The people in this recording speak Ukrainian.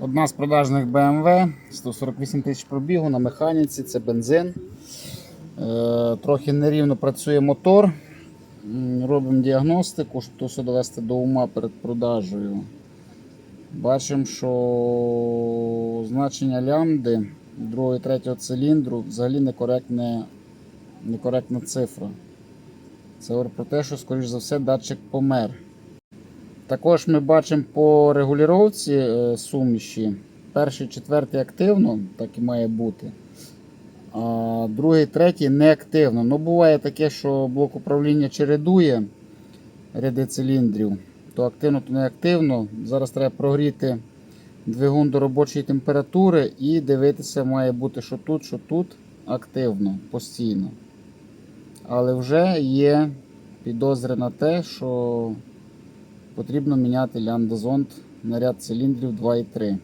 Одна з продажних BMW 148 тисяч пробігу на механіці, це бензин. Е, трохи нерівно працює мотор. Робимо діагностику, щоб все довести до ума перед продажею. Бачимо, що значення лямбди другого і третього циліндру взагалі некоректне, некоректна цифра. Це говорить про те, що, скоріш за все, датчик помер. Також ми бачимо по регулювання е, суміші. Перший, четвертий активно, так і має бути. А другий, третій неактивно. Ну, буває таке, що блок управління чередує ряди циліндрів. То активно, то неактивно. Зараз треба прогріти двигун до робочої температури і дивитися, має бути, що тут, що тут активно, постійно. Але вже є підозри на те, що потрібно міняти лямбда зонд на ряд циліндрів 2 і 3.